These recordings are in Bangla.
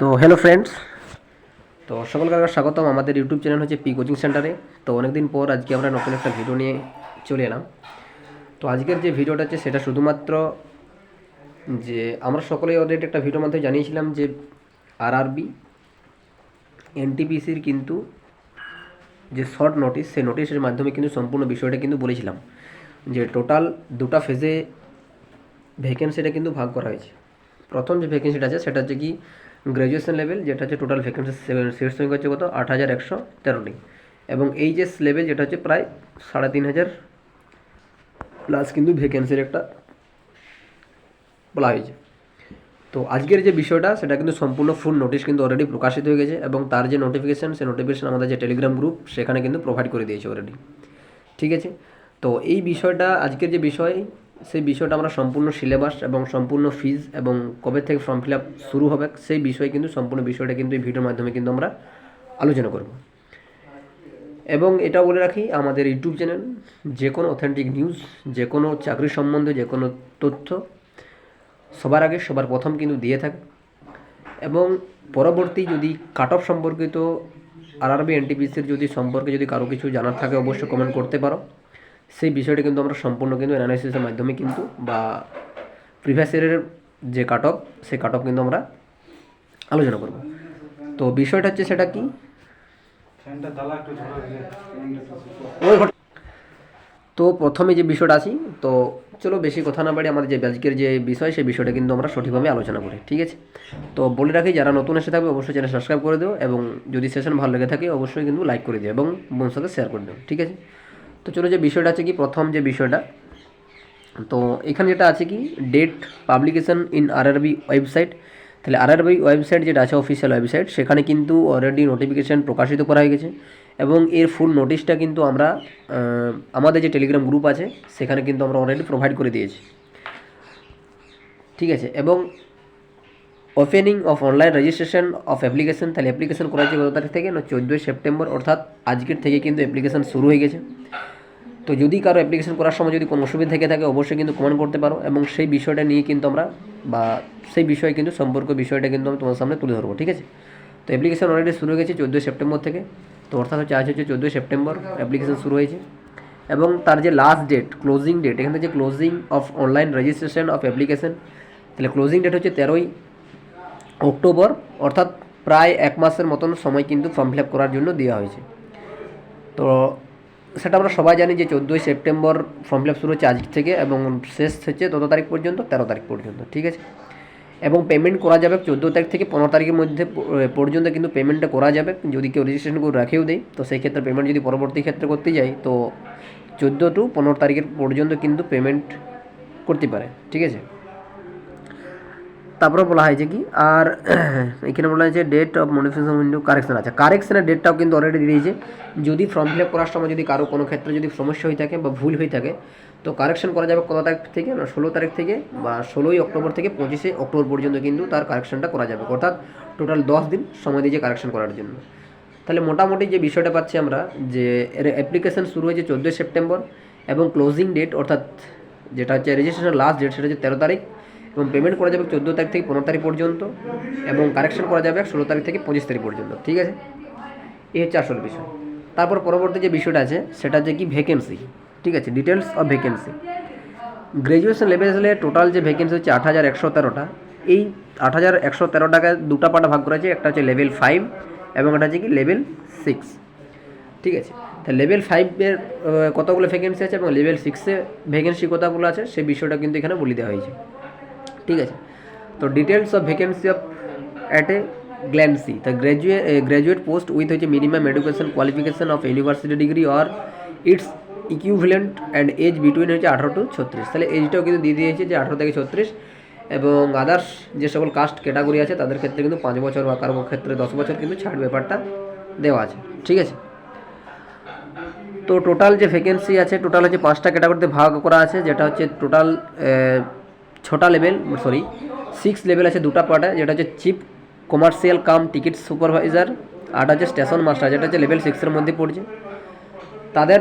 তো হ্যালো ফ্রেন্ডস তো সকলকে স্বাগতম। আমাদের ইউটিউব চ্যানেল হচ্ছে পি কোচিং সেন্টারে তো অনেকদিন পর আজকে আমরা নতুন একটা ভিডিও নিয়ে চলে এলাম। তো আজকের যে ভিডিওটা আছে সেটা শুধুমাত্র যে আমরা সকলেই অলরেডি একটা ভিডিওর মাধ্যমে জানিয়েছিলাম যে আরআরবি এনটিপিসির কিন্তু যে শর্ট নোটিশ সেই নোটিশের মাধ্যমে কিন্তু সম্পূর্ণ বিষয়টা কিন্তু বলেছিলাম। যে টোটাল দুটো ফেজে ভ্যাকেন্সিটা কিন্তু ভাগ করা হয়েছে। প্রথম যে ভ্যাকেন্সিটা আছে, সেটা হচ্ছে কি গ্র্যাজুয়েশন লেভেল, যেটা হচ্ছে টোটাল ভ্যাকেন্সি সিট সংখ্যা হচ্ছে কত? আট হাজার একশো তেরোটি এবং এইচএস লেভেল যেটা হচ্ছে প্রায় সাড়ে তিন হাজার প্লাস কিন্তু ভ্যাকেন্সির একটা বলা হয়েছে। তো আজকের যে বিষয়টা, সেটা কিন্তু সম্পূর্ণ ফুল নোটিশ কিন্তু অলরেডি প্রকাশিত হয়ে গেছে এবং তার যে নোটিফিকেশান সেই নোটিফিকেশান আমাদের যে টেলিগ্রাম গ্রুপ সেখানে কিন্তু প্রোভাইড করে দিয়েছে অলরেডি ঠিক আছে? তো এই বিষয়টা, আজকের যে বিষয় সেই বিষয়টা আমরা সম্পূর্ণ সিলেবাস এবং সম্পূর্ণ ফিজ এবং কবে থেকে ফর্ম ফিল আপ শুরু হবে, সেই বিষয়ে কিন্তু সম্পূর্ণ বিষয়টা কিন্তু এই ভিডিওর মাধ্যমে কিন্তু আমরা আলোচনা করব। এবং এটা বলে রাখি, আমাদের ইউটিউব চ্যানেল, যে কোনো অথেন্টিক নিউজ যে কোনো চাকরি সম্বন্ধে যে কোনো তথ্য সবার আগে, সবার প্রথম কিন্তু দিয়ে থাকে। এবং পরবর্তী যদি কাট অফ সম্পর্কিত আর আরআরবি এনটিপিসির যদি সম্পর্কে যদি কারও কিছু জানার থাকে, অবশ্যই কমেন্ট করতে পারো। সেই বিষয়টা কিন্তু আমরা সম্পূর্ণ কিন্তু অ্যানালাইসিসের মাধ্যমে কিন্তু বা প্রিভিয়াস ইয়ারের যে কাট অফ সেই কাট অফ কিন্তু আমরা আলোচনা করব। তো বিষয়টা হচ্ছে সেটা কি? তো প্রথমে যে বিষয়টা আছি তো চলো বেশি কথা না বাড়ি আমাদের যে আজকের যে বিষয় সেই বিষয়টা কিন্তু আমরা সঠিকভাবে আলোচনা করি ঠিক আছে? তো বলে রাখি যারা নতুন এসে থাকবে অবশ্যই চ্যানেল সাবস্ক্রাইব করে দিও এবং যদি সেশন ভালো লেগে থাকে অবশ্যই কিন্তু লাইক করে দিও এবং বন্ধুর সাথে শেয়ার করে দিও ঠিক আছে? তো চলো যে বিষয়টা আছে কি, প্রথম যে বিষয়টা, তো এখানে যেটা আছে কি date publication in RRB website তাহলে আরআরবি ওয়েবসাইট যেটা আছে অফিসিয়াল ওয়েবসাইট সেখানে কিন্তু অলরেডি নোটিফিকেশান প্রকাশিত করা হয়ে গেছে এবং এর ফুল নোটিশটা কিন্তু আমরা আমাদের যে টেলিগ্রাম গ্রুপ আছে, সেখানে কিন্তু আমরা অলরেডি প্রোভাইড করে দিয়েছি। ঠিক আছে? এবং opening of online registration of application তাহলে অ্যাপ্লিকেশন করা হচ্ছে কত তারিখ থেকে? না, চোদ্দোই সেপ্টেম্বর, অর্থাৎ আজকের থেকে কিন্তু অ্যাপ্লিকেশন শুরু হয়ে গেছে। তো যদি কারও অ্যাপ্লিকেশন করার সময় যদি কোনো অসুবিধা থেকে থাকে, অবশ্যই কিন্তু কমেন্ট করতে পারো এবং সেই বিষয়টা নিয়ে কিন্তু আমরা বা সেই বিষয়ে কিন্তু সম্পর্ক বিষয়টা কিন্তু আমি তোমার সামনে তুলে ধরবো, ঠিক আছে? তো অ্যাপ্লিকেশন অলরেডি শুরু হয়ে গেছে চোদ্দোই সেপ্টেম্বর থেকে। তো অর্থাৎ হচ্ছে আজ হচ্ছে চোদ্দোই সেপ্টেম্বর অ্যাপ্লিকেশন শুরু হয়েছে। এবং তার যে লাস্ট ডেট ক্লোজিং ডেট এখানে যে closing of online registration of application তাহলে ক্লোজিং ডেট হচ্ছে তেরোই অক্টোবর, অর্থাৎ প্রায় এক মাসের মতন সময় কিন্তু ফর্ম ফিল আপ করার জন্য দেওয়া হয়েছে। তো সেটা আমরা সবাই জানি যে চোদ্দোই সেপ্টেম্বর ফর্ম ফিল আপ শুরু হচ্ছে আজ থেকে এবং শেষ হচ্ছে তত তারিখ পর্যন্ত, তেরো তারিখ পর্যন্ত, ঠিক আছে? এবং পেমেন্ট করা যাবে চোদ্দ তারিখ থেকে পনেরো তারিখের মধ্যে পর্যন্ত কিন্তু পেমেন্টটা করা যাবে। যদি কেউ রেজিস্ট্রেশন করে রাখেও দেয়, তো সেই ক্ষেত্রে পেমেন্ট যদি পরবর্তী ক্ষেত্রে করতে যাই, তো চোদ্দ টু পনেরো তারিখের পর্যন্ত কিন্তু পেমেন্ট করতে পারে, ঠিক আছে? তারপরে বলা হয়েছে কি, আর এখানে বলা হয়েছে date of modification window correction আছে। কারেকশনের ডেটটাও কিন্তু অলরেডি দিয়ে দিয়েছে। যদি ফর্ম ফিল আপ করার সময় যদি কারও কোনো ক্ষেত্রে যদি সমস্যা হয়ে থাকে বা ভুল হয়ে থাকে, তো কারেকশন করা যাবে কত তারিখ থেকে? না, ষোলো তারিখ থেকে বা ষোলোই অক্টোবর থেকে পঁচিশে অক্টোবর পর্যন্ত কিন্তু তার কারেকশনটা করা যাবে। অর্থাৎ টোটাল দশ দিন সময় দিয়েছে কারেকশন করার জন্য। তাহলে মোটামুটি যে বিষয়টা পাচ্ছি আমরা, যে এর অ্যাপ্লিকেশন শুরু হয়েছে চোদ্দোই সেপ্টেম্বর এবং ক্লোজিং ডেট অর্থাৎ যেটা হচ্ছে রেজিস্ট্রেশন লাস্ট ডেট সেটা হচ্ছে তেরো তারিখ। এবং পেমেন্ট করা যাবে চোদ্দ তারিখ থেকে পনেরো তারিখ পর্যন্ত এবং কারেকশন করা যাবে ষোলো তারিখ থেকে পঁচিশ তারিখ পর্যন্ত, ঠিক আছে? এই হচ্ছে আসল বিষয়। তারপর পরবর্তী যে বিষয়টা আছে, সেটা হচ্ছে কি ভ্যাকেন্সি ঠিক আছে? ডিটেলস অফ ভ্যাকেন্সি গ্র্যাজুয়েশন লেভেলে টোটাল যে ভ্যাকেন্সি হচ্ছে আট হাজার একশো তেরোটা। এই আট হাজার একশো তেরো টাকায় দুটা পাটা ভাগ করা একটা হচ্ছে লেভেল ফাইভ এবং একটা হচ্ছে কি লেভেল সিক্স ঠিক আছে? তা লেভেল ফাইভের কতগুলো ভ্যাকেন্সি আছে এবং লেভেল সিক্সে ভ্যাকেন্সি কতগুলো আছে সেই বিষয়টা কিন্তু এখানে বলে দেওয়া হয়েছে। ঠিক আছে? তো details of vacancy of at a glance তা গ্র্যাজুয়েট গ্র্যাজুয়েট পোস্ট উইথ হচ্ছে minimum education qualification of university degree or its equivalent and age between হচ্ছে আঠারো টু ছত্রিশ। তাহলে এজটাও কিন্তু দিয়ে দিয়েছে যে আঠারো থেকে ছত্রিশ এবং আদার্স যে সকল কাস্ট ক্যাটাগরি আছে, তাদের ক্ষেত্রে কিন্তু পাঁচ বছর বা কারও ক্ষেত্রে দশ বছর কিন্তু ছাড় ব্যাপারটা দেওয়া আছে। ঠিক আছে? তো টোটাল যে ভ্যাকেন্সি আছে টোটাল হচ্ছে পাঁচটা ক্যাটাগরিতে ভাগ করা আছে, যেটা হচ্ছে টোটাল ছটা লেভেল সরি সিক্স লেভেল আছে দুটা পার্টে যেটা হচ্ছে chief commercial cum ticket supervisor আর হচ্ছে স্টেশন মাস্টার যেটা হচ্ছে লেভেল সিক্সের মধ্যে পড়ছে। তাদের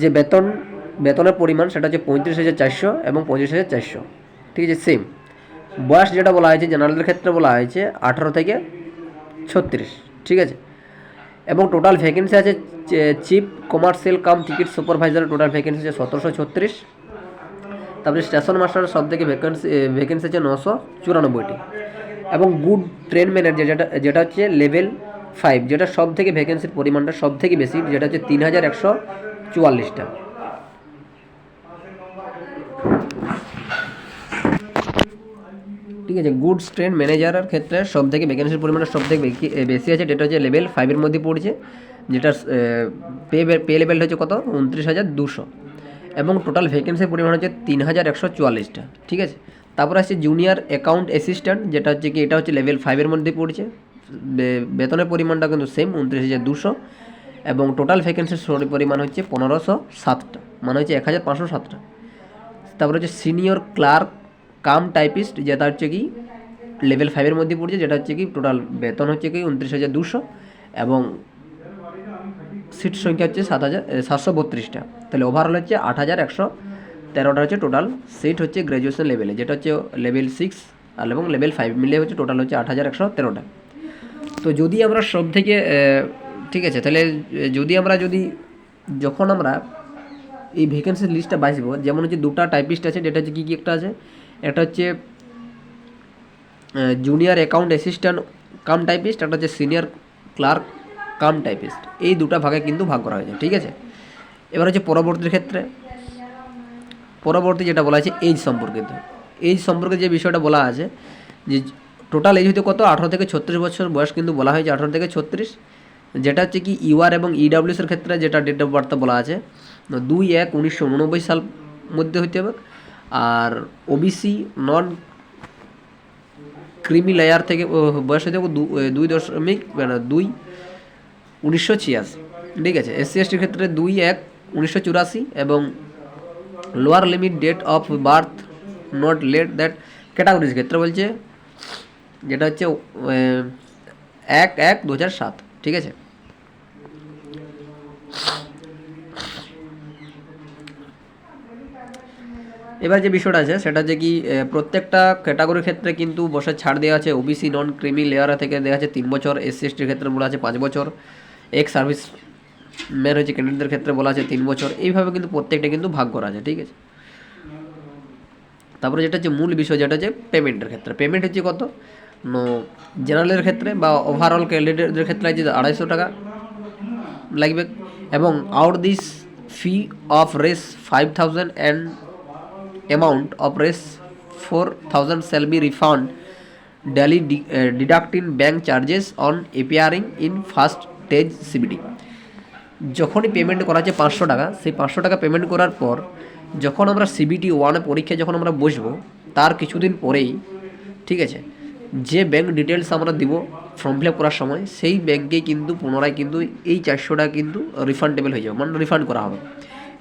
যে বেতন, বেতনের পরিমাণ, সেটা হচ্ছে পঁয়ত্রিশ হাজার চারশো এবং পঁচিশ হাজার চারশো। ঠিক আছে সেম বয়স যেটা বলা হয়েছে জেনারেলের ক্ষেত্রে বলা হয়েছে আঠারো থেকে ছত্রিশ। ঠিক আছে? এবং টোটাল ভ্যাকেন্সি আছে চিফ কমার্শিয়াল কাম টিকিট সুপারভাইজারের টোটাল ভ্যাকেন্সি আছে সতেরোশো ছত্রিশ। তারপরে স্টেশন মাস্টারের সব থেকে ভ্যাকেন্সি ভ্যাকেন্সি আছে নশো চুরানব্বইটি। এবং গুড ট্রেন ম্যানেজার যেটা যেটা হচ্ছে লেভেল ফাইভ যেটা সব থেকে ভ্যাকেন্সির পরিমাণটা সব থেকে বেশি, যেটা হচ্ছে তিন হাজার একশো চুয়াল্লিশটা। ঠিক আছে গুডস ট্রেন ম্যানেজারের ক্ষেত্রে সব থেকে ভ্যাকেন্সির পরিমাণটা সব থেকে বেশি- আছে, যেটা হচ্ছে লেভেল ফাইভের মধ্যে পড়ছে যেটা পে পে লেভেলটা হচ্ছে কত? উনত্রিশ হাজার দুশো। এবং টোটাল ভ্যাকেন্সির পরিমাণ হচ্ছে তিন হাজার একশো চুয়াল্লিশটা। ঠিক আছে? তারপর আছে জুনিয়র অ্যাকাউন্ট অ্যাসিস্ট্যান্ট যেটা হচ্ছে কি, এটা হচ্ছে লেভেল ফাইভের মধ্যে পড়ছে। বেতনের পরিমাণটা কিন্তু সেম উনত্রিশ হাজার দুশো। এবং টোটাল ভ্যাকেন্সির পরিমাণ হচ্ছে পনেরোশো সাতটা মানে হচ্ছে এক হাজার পাঁচশো সাতটা। তারপর হচ্ছে সিনিয়র ক্লার্ক কাম টাইপিস্ট যেটা হচ্ছে কি লেভেল ফাইভের মধ্যে পড়ছে, যেটা হচ্ছে কি টোটাল বেতন হচ্ছে কি, উনত্রিশ হাজার দুশো। এবং সিট সংখ্যা হচ্ছে সাত হাজার সাতশো বত্রিশটা। তাহলে ওভারঅল হচ্ছে আট হাজার একশো তেরোটা হচ্ছে টোটাল সিট হচ্ছে গ্র্যাজুয়েশন লেভেলে যেটা হচ্ছে লেভেল সিক্স আর এবং লেভেল ফাইভ মিলিয়ে হচ্ছে টোটাল হচ্ছে আট হাজার একশো তেরোটা। তো যদি আমরা সব থেকে ঠিক আছে, তাহলে যদি আমরা যদি, যখন আমরা এই ভ্যাকেন্সির লিস্টটা বাঁচবো যেমন হচ্ছে দুটো টাইপিস্ট আছে, যেটা হচ্ছে কী কী একটা আছে, একটা হচ্ছে junior account assistant cum typist একটা হচ্ছে সিনিয়র ক্লার্ক কাম টাইপিস্ট এই দুটো ভাগে কিন্তু ভাগ করা হয়েছে, ঠিক আছে? এবার হচ্ছে পরবর্তীর ক্ষেত্রে, পরবর্তী যেটা বলা আছে এইজ সম্পর্কিত। এইজ সম্পর্কে যে বিষয়টা বলা আছে, যে টোটাল এজ হতে কত? আঠারো থেকে ছত্রিশ বছর বয়স কিন্তু বলা হয়েছে, আঠারো থেকে ছত্রিশ। যেটা হচ্ছে কি ইউআর এবং ইডাব্লিউএসের ক্ষেত্রে যেটা ডেট অফ বার্থ বলা আছে, দুই এক উনিশশো উননব্বই সাল মধ্যে হতে হবে। আর ওবিসি নন ক্রিমি লেয়ার থেকে বয়স হতে হবে দুই দশমিক মানে দুই উনিশশো ছিয়াশি। ঠিক আছে? এসসি এসটির ক্ষেত্রে দুই এক উনিশশো চুরাশি এবং lower limit date of birth not late that categories ক্ষেত্রে বলছে, যেটা হচ্ছে এক এক দু সাত, ঠিক আছে? এবার যে বিষয়টা আছে, সেটা যে কি প্রত্যেকটা ক্যাটাগরির ক্ষেত্রে কিন্তু বছর ছাড় দেওয়া আছে ওবিসি নন ক্রিমি লেয়ার থেকে দেওয়া আছে তিন বছর এসসি এসটির ক্ষেত্রে বলা আছে পাঁচ বছর এক্স সার্ভিস ম্যান হচ্ছে ক্যান্ডিডেটদের ক্ষেত্রে বলা আছে তিন বছর। এইভাবে কিন্তু প্রত্যেকটা কিন্তু ভাগ করা আছে ঠিক আছে? তারপরে যেটা হচ্ছে মূল বিষয় যেটা হচ্ছে পেমেন্টের ক্ষেত্রে। পেমেন্ট হচ্ছে কত? জেনারেলের ক্ষেত্রে বা ওভারঅল ক্যান্ডিডেটদের ক্ষেত্রে আছে আড়াইশো টাকা লাগবে এবং out this fee of race five thousand and amount of res 4000 shall be refund daily de- uh, in bank charges on appearing in first stage CBD যখনই পেমেন্ট করা হচ্ছে পাঁচশো টাকা, সেই পাঁচশো টাকা পেমেন্ট করার পর যখন আমরা সিবিটি ওয়ানে পরীক্ষায় যখন আমরা বসবো, তার কিছুদিন পরেই, ঠিক আছে, যে ব্যাংক ডিটেলস আমরা দিব ফর্ম ফিল আপ করার সময়, সেই ব্যাংকে কিন্তু পুনরায় কিন্তু এই চারশো টাকা কিন্তু রিফান্ডেবল হয়ে যাবে মানে রিফান্ড করা হবে।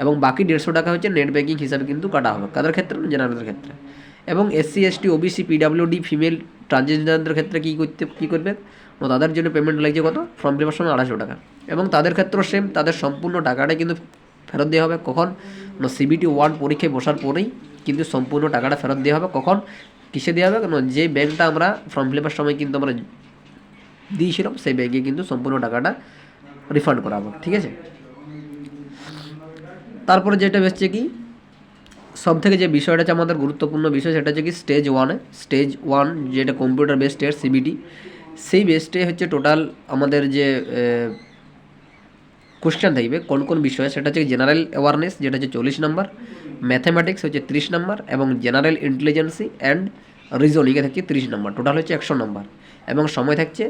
এবং বাকি দেড়শো টাকা হচ্ছে নেট ব্যাঙ্কিং হিসাবে কিন্তু কাটা হবে, কাদের ক্ষেত্রে জেনারেলের ক্ষেত্রে? এবং SC ST OBC PWD female ট্রান্সজেন্ডারদের ক্ষেত্রে কী করতে, কী করবে? ও তাদের জন্য পেমেন্ট লাগছে কত? ফর্ম ফিল সময় আড়াইশো টাকা। এবং তাদের ক্ষেত্রেও সেম তাদের সম্পূর্ণ টাকাটা কিন্তু ফেরত দেওয়া হবে। কখন? না সিবিটি ওয়ান পরীক্ষায় বসার পরেই কিন্তু সম্পূর্ণ টাকাটা ফেরত দেওয়া হবে। কখন? কিসে দেওয়া হবে? না যে ব্যাংকটা আমরা ফর্ম ফিল সময় কিন্তু আমরা দিয়েছিলাম, সেই ব্যাংকে কিন্তু সম্পূর্ণ টাকাটা রিফান্ড করা হবে। ঠিক আছে? তারপরে যেটা হচ্ছে কি? সব থেকে যে বিষয়টা আছে আমাদের গুরুত্বপূর্ণ বিষয়, সেটা হচ্ছে কি স্টেজ ওয়ানে স্টেজ ওয়ান যেটা কম্পিউটার বেসড টেস্ট সিবিটি সেই বেসটে হচ্ছে টোটাল আমাদের যে কোশ্চেন থাকবে, কোন কোন বিষয়ে? সেটা হচ্ছে জেনারেল অ্যাওয়ারনেস যেটা হচ্ছে চল্লিশ নম্বর ম্যাথামেটিক্স হচ্ছে ত্রিশ নম্বর এবং জেনারেল ইন্টেলিজেন্সি অ্যান্ড রিজনিংয়ে থাকছে তিরিশ নম্বর টোটাল হচ্ছে একশো নম্বর এবং সময় থাকছে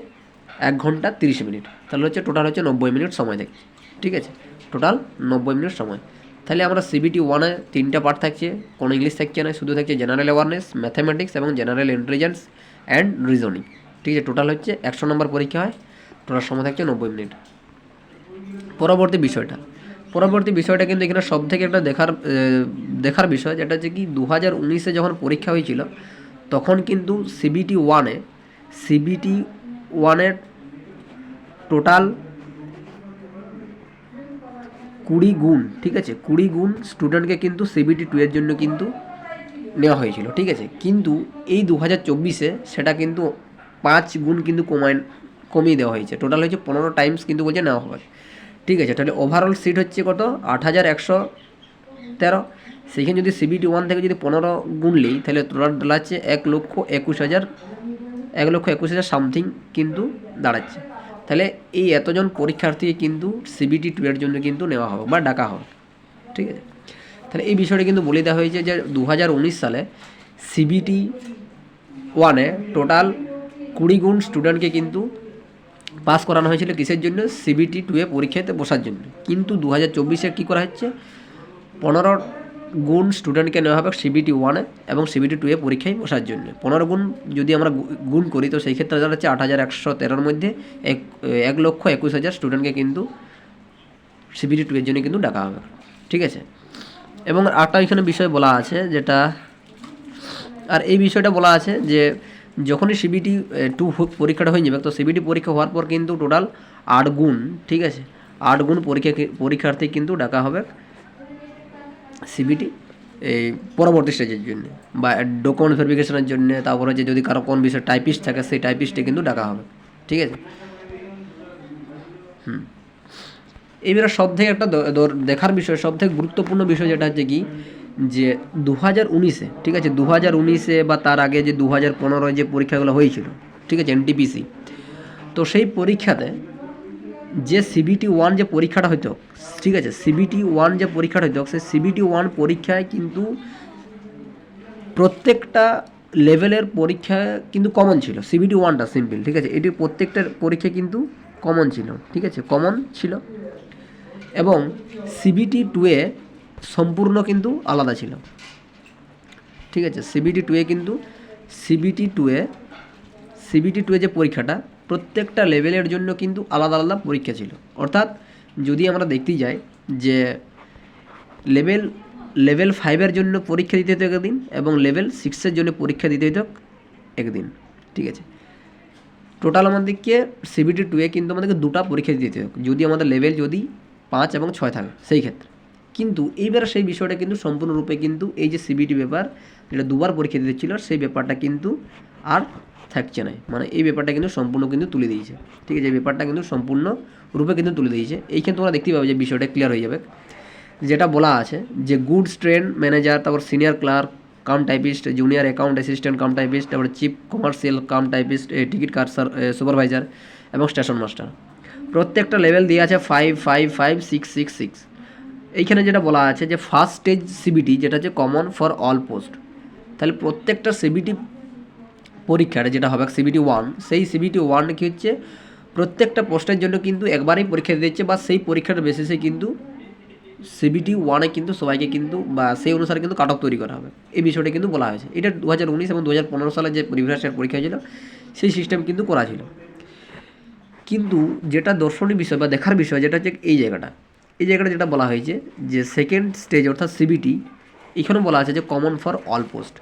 এক ঘণ্টা তিরিশ মিনিট তাহলে হচ্ছে টোটাল হচ্ছে নব্বই মিনিট সময় থাকছে। ঠিক আছে? টোটাল নব্বই মিনিট সময়। তাহলে আমরা সিবিটি ওয়ানে তিনটা পার্ট থাকছে, কোনো ইংলিশ থাকছে না, শুধু থাকছে জেনারেল অ্যাওয়ারনেস ম্যাথামেটিক্স এবং জেনারেল ইন্টেলিজেন্স অ্যান্ড রিজনিং ঠিক আছে টোটাল হচ্ছে একশো নম্বর পরীক্ষা হয় টোটাল সময় থাকছে নব্বই মিনিট। পরবর্তী বিষয়টা পরবর্তী বিষয়টা কিন্তু এখানে সব থেকে একটা দেখার দেখার বিষয়, যেটা হচ্ছে কি দু হাজার উনিশে যখন পরীক্ষা হয়েছিল, তখন কিন্তু সিবিটি ওয়ানে সিবিটি ওয়ানের টোটাল কুড়ি গুণ, ঠিক আছে, কুড়ি গুণ স্টুডেন্টকে কিন্তু সিবিটি টু এর জন্য কিন্তু নেওয়া হয়েছিল, ঠিক আছে। কিন্তু এই দু হাজার চব্বিশে সেটা কিন্তু পাঁচ গুণ কিন্তু কমায়, কমিয়ে দেওয়া হয়েছে। টোটাল হয়েছে পনেরো টাইমস কিন্তু বলছে নেওয়া হবে। ঠিক আছে, তাহলে ওভারঅল সিট হচ্ছে কত? আট হাজার একশো তেরো। সেইখানে যদি সিবিটি ওয়ান থেকে যদি পনেরো গুনলি তাহলে টোটাল দাঁড়াচ্ছে এক লক্ষ একুশ হাজার, এক লক্ষ একুশ হাজার সামথিং কিন্তু দাঁড়াচ্ছে। তাহলে এই এতজন পরীক্ষার্থী কিন্তু সিবিটি টু এর জন্য কিন্তু নেওয়া হবে বা ডাকা হবে। ঠিক আছে? তাহলে এই বিষয়টা কিন্তু বলে দেওয়া হয়েছে যে দু হাজার উনিশ সালে সিবিটি ওয়ানে টোটাল কুড়ি গুণ স্টুডেন্টকে কিন্তু পাস করানো হয়েছিল কিসের জন্য? সিবিটি টু এ পরীক্ষাতে বসার জন্য। কিন্তু দু হাজার চব্বিশে কী করা হচ্ছে? পনেরো গুণ স্টুডেন্টকে নেওয়া হবে সিবিটি ওয়ানে এবং সিবিটি টু এ পরীক্ষায় বসার জন্য। পনেরো গুণ যদি আমরা গুণ করি, তো সেই ক্ষেত্রে দাঁড়াচ্ছে আট হাজার একশো তেরোর মধ্যে এক এক লক্ষ একুশ হাজার স্টুডেন্টকে কিন্তু সিবিটি টু এর জন্য কিন্তু ডাকা হবে। ঠিক আছে? এবং আরেকটা এখানে বিষয় বলা আছে যেটা, আর এই বিষয়টা বলা আছে যে যখনই সিবিটি টু পরীক্ষাটা হয়ে যাবে, তো সিবিটি পরীক্ষা হওয়ার পর কিন্তু টোটাল আট গুণ, ঠিক আছে? আট গুণ পরীক্ষা পরীক্ষার্থী কিন্তু ডাকা হবে সিবিটি এই পরবর্তী স্টেজের জন্য বা ডকুমেন্ট ভেরিফিকেশনের জন্য, তারপর হচ্ছে যদি কারও কোন বিষয়ে টাইপিস্ট থাকে, সেই টাইপিস্টে কিন্তু ডাকা হবে, ঠিক আছে? হুম। এবারে সব থেকে একটা দেখার বিষয় সব থেকে গুরুত্বপূর্ণ বিষয় যেটা হচ্ছে কি যে দু হাজার উনিশে, ঠিক আছে দু হাজার উনিশে বা তার আগে যে দু হাজার পনেরোয় যে পরীক্ষাগুলো হয়েছিল, ঠিক আছে এনটিপিসি তো সেই পরীক্ষাতে যে সিবিটি ওয়ান যে পরীক্ষাটা হইতো, ঠিক আছে সিবিটি ওয়ান যে পরীক্ষাটা হইতো, সেই সিবিটি ওয়ান পরীক্ষায় কিন্তু প্রত্যেকটা লেভেলের পরীক্ষা কিন্তু কমন ছিল সিবিটি ওয়ানটা সিম্পল ঠিক আছে, এটি প্রত্যেকটার পরীক্ষা কিন্তু কমন ছিল, ঠিক আছে কমন ছিল, এবং সিবিটি টুয়ে সম্পূর্ণ কিন্তু আলাদা ছিল। ঠিক আছে সিবিটি টুয়ে কিন্তু সিবিটি টুয়ে সিবিটি টুয়ে যে পরীক্ষাটা, প্রত্যেকটা লেভেলের জন্য কিন্তু আলাদা আলাদা পরীক্ষা ছিল। অর্থাৎ যদি আমরা দেখতেই যাই যে লেভেল লেভেল ফাইভের জন্য পরীক্ষা দিতে হতো একদিন এবং লেভেল সিক্সের জন্য পরীক্ষা দিতে হতো একদিন। ঠিক আছে টোটাল আমাদেরকে সিবিটি টুয়ে কিন্তু আমাদেরকে দুটো পরীক্ষা দিতে হবে যদি আমাদের লেভেল যদি পাঁচ এবং ছয় থাকে, সেই ক্ষেত্রে। কিন্তু এইবার সেই বিষয়টা কিন্তু সম্পূর্ণরূপে কিন্তু এই যে সিবিটি ব্যাপার যেটা দুবার পরীক্ষা দিতে ছিল, সেই ব্যাপারটা কিন্তু আর থাকছে না। মানে এই ব্যাপারটা কিন্তু সম্পূর্ণ কিন্তু তুলে দিয়েছে। ঠিক আছে, এই ব্যাপারটা কিন্তু সম্পূর্ণ রূপে কিন্তু তুলে দিয়েছে। এইখানে তোমরা দেখতেই পাবে যে বিষয়টা ক্লিয়ার হয়ে যাবে। যেটা বলা আছে যে গুডস ট্রেন ম্যানেজার তারপর senior clerk cum typist junior account assistant cum typist তারপরে chief commercial cum typist ticket car supervisor এবং স্টেশন মাস্টার প্রত্যেকটা লেভেল দিয়ে আছে five five five six six six এইখানে যেটা বলা আছে যে ফার্স্ট স্টেজ সিবিটি যেটা হচ্ছে কমন ফর অল পোস্ট তাহলে প্রত্যেকটা সিবিটি পরীক্ষাটা যেটা হবে সিবিটি ওয়ান সেই সিবিটি ওয়ান কী হচ্ছে? প্রত্যেকটা পোস্টের জন্য কিন্তু একবারেই পরীক্ষা দিচ্ছে বা সেই পরীক্ষার বেসিসে কিন্তু সিবিটি ওয়ানে কিন্তু সবাইকে কিন্তু বা সেই অনুসারে কিন্তু কাট অফ তৈরি করা হবে। এই বিষয়টা কিন্তু বলা হয়েছে। এটা দু হাজার উনিশ এবং দু হাজার পনেরো সালে যে প্রিভিয়াস পরীক্ষা হয়েছিল, সেই সিস্টেম কিন্তু করা ছিল। কিন্তু যেটা দর্শনীয় বিষয় বা দেখার বিষয়, যেটা হচ্ছে এই জায়গাটা। এই জায়গাটা যেটা বলা হয়েছে যে সেকেন্ড স্টেজ অর্থাৎ সিবিটি এখানেও বলা আছে যে কমন ফর অল পোস্ট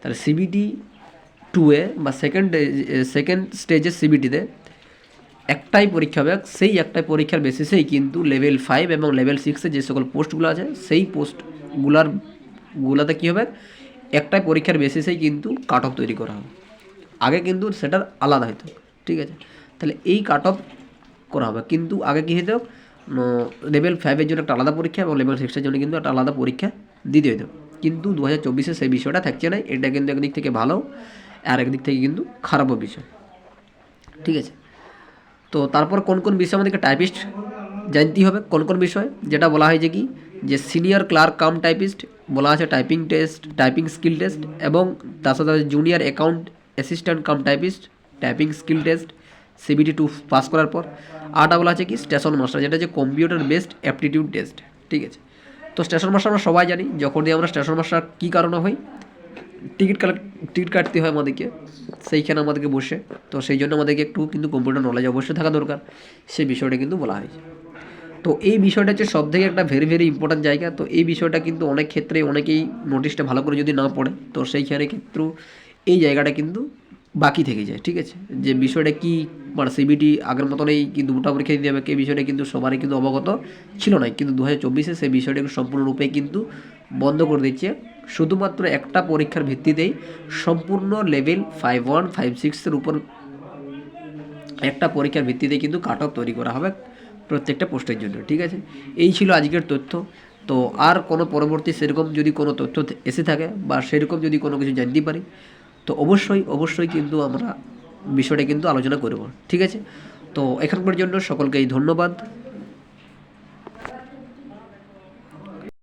তাহলে সিবিটি টুয়ে বা সেকেন্ড সেকেন্ড স্টেজের সিবিটিতে একটাই পরীক্ষা হবে, সেই একটাই পরীক্ষার বেসিসেই কিন্তু লেভেল ফাইভ এবং লেভেল সিক্সে যে সকল পোস্টগুলো আছে, সেই পোস্টগুলার গুলাতে কী হবে? একটাই পরীক্ষার বেসিসেই কিন্তু কাট অফ তৈরি করা হবে। আগে কিন্তু সেটার আলাদা হতো ঠিক আছে? তাহলে এই কাট অফ করা হবে। কিন্তু আগে কী হতো লেভেল ফাইভের জন্য একটা আলাদা পরীক্ষা এবং লেভেল সিক্সের জন্য কিন্তু একটা আলাদা পরীক্ষা দিতে হতো কিন্তু দু হাজার চব্বিশে সেই বিষয়টা থাকছে না, এটা কিন্তু একদিক থেকে ভালো আর একদিক থেকে কিন্তু খারাপও বিষয়। ঠিক আছে? তো তারপর কোন কোন বিষয় আমাদেরকে টাইপিস্ট জানতেই হবে, কোন কোন বিষয়? যেটা বলা হয়েছে কি? যে সিনিয়র ক্লার্ক কাম টাইপিস্ট বলা আছে typing test typing skill test এবং তার সাথে junior account assistant cum typist typing skill test CBT two pass করার পর আরটা বলা আছে কি? স্টেশন মাস্টার যেটা হচ্ছে কম্পিউটার বেসড অ্যাপটিটিউড টেস্ট ঠিক আছে? তো স্টেশন মাস্টার আমরা সবাই জানি, যখন দিয়ে আমরা স্টেশন মাস্টার কী কারণে হই? টিকিট কালেক্ট টিকিট কাটতে হয় আমাদেরকে, সেইখানে আমাদেরকে বসে। তো সেই জন্য আমাদেরকে একটু কিন্তু কম্পিউটার নলেজ অবশ্যই থাকা দরকার, সেই বিষয়টা কিন্তু বলা হয়েছে। তো এই বিষয়টা হচ্ছে সব থেকে একটা ভেরি ভেরি ইম্পর্ট্যান্ট জায়গা। তো এই বিষয়টা কিন্তু অনেক ক্ষেত্রে অনেকেই নোটিশটা ভালো করে যদি না পড়ে, তো সেইখানে কিন্তু এই জায়গাটা কিন্তু বাকি থেকে যায়, ঠিক আছে? যে বিষয়টা কি মানে সিবিটি আগের মতনই কিন্তু দুটা পরীক্ষা দিতে হবে কে বিষয়টা কিন্তু সবারই কিন্তু অবগত ছিল না। কিন্তু দু হাজার চব্বিশে সেই বিষয়টাকে সম্পূর্ণরূপে কিন্তু বন্ধ করে দিচ্ছে। শুধুমাত্র একটা পরীক্ষার ভিত্তিতেই সম্পূর্ণ লেভেল ফাইভ ওয়ান, ফাইভ সিক্সের উপর একটা পরীক্ষার ভিত্তিতে কিন্তু কাট অফ তৈরি করা হবে প্রত্যেকটা পোস্টের জন্য, ঠিক আছে? এই ছিল আজকের তথ্য। তো আর কোনো পরবর্তী সেরকম যদি কোনো তথ্য এসে থাকে বা সেরকম যদি কোনো কিছু জানতে পারি তো অবশ্যই অবশ্যই কিন্তু আমরা বিষয়টা কিন্তু আলোচনা করব, ঠিক আছে? তো এখনকার জন্য সকলকেই ধন্যবাদ।